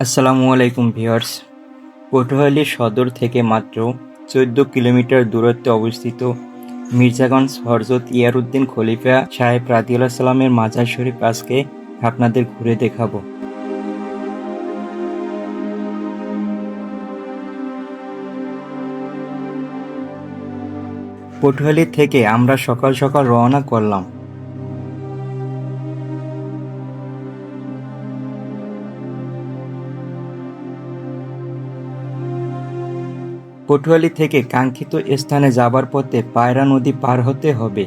আসসালামু আলাইকুম ভিউয়ার্স। পটুয়াখালী সদর থেকে মাত্র চোদ্দ কিলোমিটার দূরত্বে অবস্থিত মির্জাগঞ্জ হরজত ইয়ারউদ্দিন খলিফা সাহেব রাদিউল্লাহ সাল্লামের মাজার শরীফ আজকে আপনাদের ঘুরে দেখাবো। পটুয়ালি থেকে আমরা সকাল সকাল রওনা করলাম। পটুয়ালি থেকে কাঙ্ক্ষিত স্থানে যাবার পথে পায়রা নদী পার হতে হবে।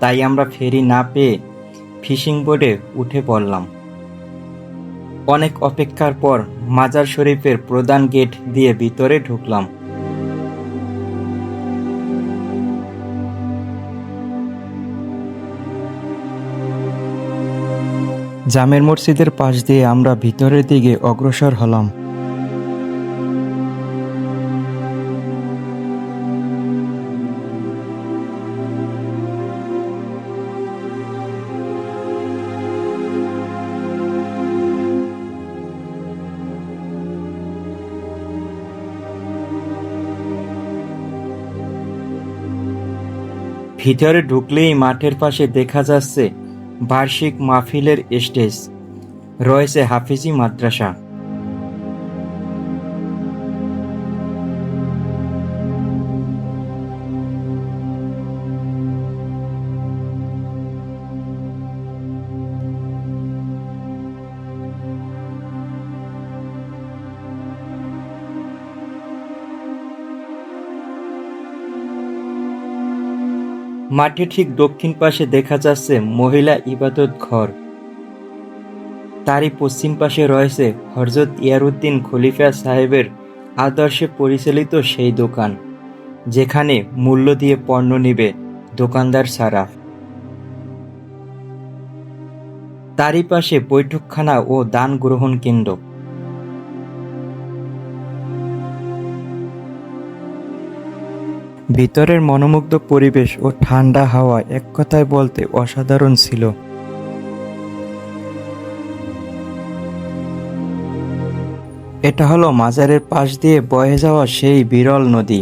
তাই আমরা ফেরি না পেয়ে ফিশিং বোটে উঠে পড়লাম। অনেক অপেক্ষার পর মাজার শরীফের প্রধান গেট দিয়ে ভিতরে ঢুকলাম। জামের মসজিদের পাশ দিয়ে আমরা ভিতরের দিকে অগ্রসর হলাম। ভিতরে ঢুকলেই মাঠের পাশে দেখা যাচ্ছে বার্ষিক মাহফিলের স্টেজ। রয়েছে হাফিজি মাদ্রাসা। মাঠে ঠিক দক্ষিণ পাশে দেখা যাচ্ছে মহিলা ইবাদত ঘর। তারই পশ্চিম পাশে রয়েছে হরজত ইয়ারউদ্দিন খলিফা সাহেবের আদর্শে পরিচালিত সেই দোকান, যেখানে মূল্য দিয়ে পণ্য নিবে দোকানদার ছাড়া। তারই পাশে বৈঠকখানা ও দান গ্রহণ কেন্দ্র। ভিতরের মনোমুগ্ধ পরিবেশ ও ঠান্ডা হাওয়া এক কথায় বলতে অসাধারণ ছিল। এটা হলো মাজারের পাশ দিয়ে বয়ে যাওয়া সেই বিরল নদী।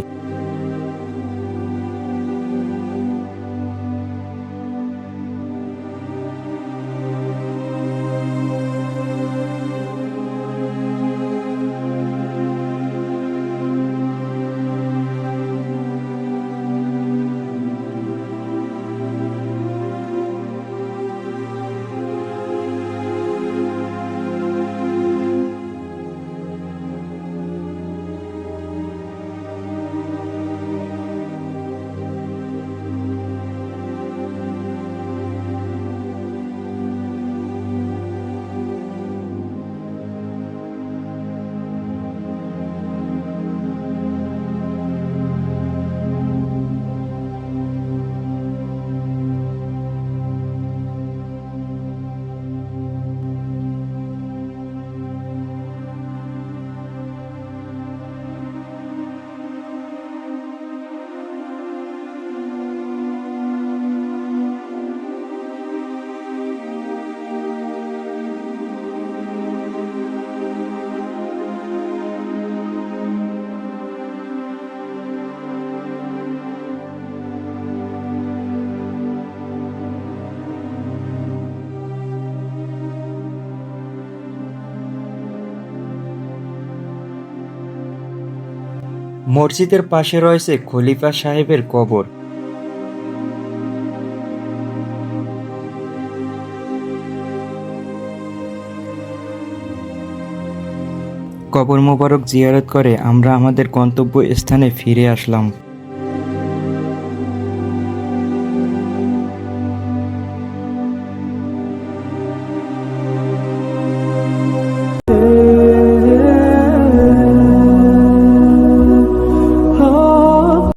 মসজিদের পাশে রয়েছে খলিফা সাহেবের কবর। কবর মোবারক জিয়ারত করে আমরা আমাদের গন্তব্য স্থানে ফিরে আসলাম।